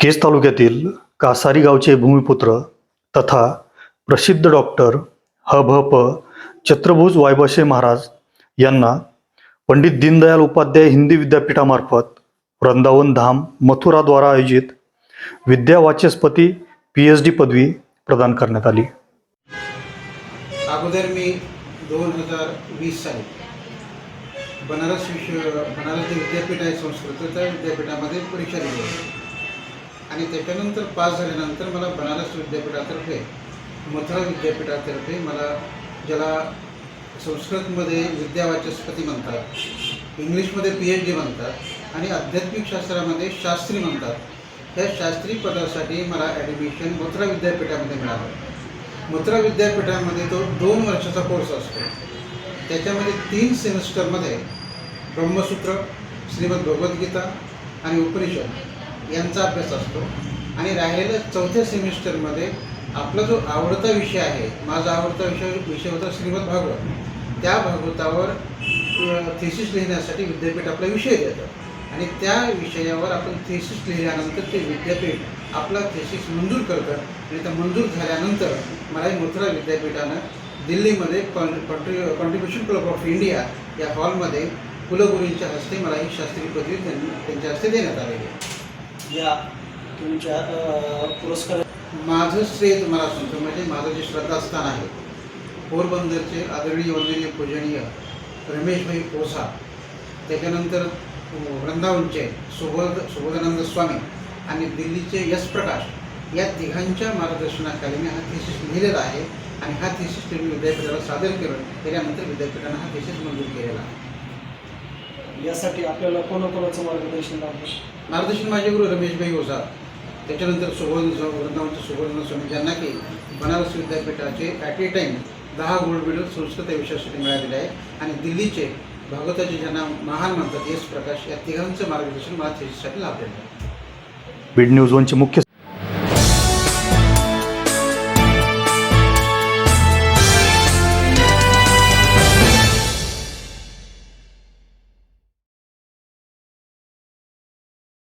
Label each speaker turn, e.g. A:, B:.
A: केज तालुक्यातील कासारी गावचे भूमिपुत्र तथा प्रसिद्ध डॉक्टर ह भ प चत्रभुज वायबशे महाराज यांना पंडित दीनदयाल उपाध्याय हिंदी विद्यापीठामार्फत वृंदावन धाम मथुराद्वारा आयोजित विद्या वाचस्पती पी एच डी पदवी प्रदान करण्यात आली.
B: अगोदर मी दोन हजार वीस साली बनारस विश्व बनारस विद्यापीठ आहे संस्कृतच्या विद्यापीठामध्ये परीक्षा दिली होती. आणि त्याच्यानंतर पास झाल्यानंतर मला बनारस विद्यापीठातर्फे मथुरा विद्यापीठातर्फे मला ज्याला संस्कृतमध्ये विद्यावाचस्पती म्हणतात इंग्लिशमध्ये पी एच डी म्हणतात आणि आध्यात्मिक शास्त्रामध्ये शास्त्री म्हणतात या शास्त्री पदासाठी मला ॲडमिशन मथुरा विद्यापीठामध्ये मिळालं. मथुरा विद्यापीठामध्ये तो दोन वर्षाचा कोर्स असतो. त्याच्यामध्ये तीन सेमिस्टरमध्ये ब्रह्मसूत्र श्रीमद भगवद्गीता आणि उपनिषद. यांचा अभ्यास असतो. आणि राहिलेल्या चौथ्या सेमिस्टरमध्ये आपला जो आवडता विषय आहे माझा आवडता विषय विषय होता श्रीमद भागवत. त्या भागवतावर थेसिस लिहिण्यासाठी विद्यापीठ आपला विषय देतं. आणि त्या विषयावर आपण थेसिस लिहिल्यानंतर ते विद्यापीठ आपला थेसिस मंजूर करतं. आणि त्या मंजूर झाल्यानंतर मला मथुरा विद्यापीठानं दिल्लीमध्ये कॉन्ट्री कॉन्ट्रीब्युशन क्लब ऑफ इंडिया या हॉलमध्ये कुलगुरूंच्या हस्ते मला ही शास्त्रीय पदवी त्यांनी त्यांच्या हस्ते देण्यात आलेली. आहे
C: या तुमच्या पुरस्कार
B: माझं श्रेय तुम्हाला सांगतो म्हणजे माझं जे श्रद्धास्थान आहे पोरबंदरचे आदरणीय वंदनीय पूजनीय रमेशभाई कोसा त्याच्यानंतर वृंदावनचे सुबोध सुबोधानंद स्वामी आणि दिल्लीचे यश प्रकाश या तिघांच्या मार्गदर्शनाखाली मी हा थेसिस लिहिलेला आहे आणि हा थेसिस त्यांनी विद्यापीठाला सादर केलं त्याच्यानंतर विद्यापीठानं हा थेसिस मंजूर केलेला आहे.
C: यासाठी आपल्याला कोणाकोणाचं मार्गदर्शन लाभलं
B: मार्गदर्शन माझे गुरु रमेशभाई ओझा त्याच्यानंतर सुबोध वृंदावनचे सुबोध स्वामी ज्यांना की बनारस विद्यापीठाचे ॲट ए टाईम दहा गोल्ड मेडल संस्कृत या विषयासाठी मिळालेले आहे आणि दिल्लीचे भागवताचे ज्यांना महान म्हणतात यश प्रकाश या तिघांचं मार्गदर्शन मला थिसिससाठी लाभलेलं आहे.
A: बीड न्यूज वनचे मुख्य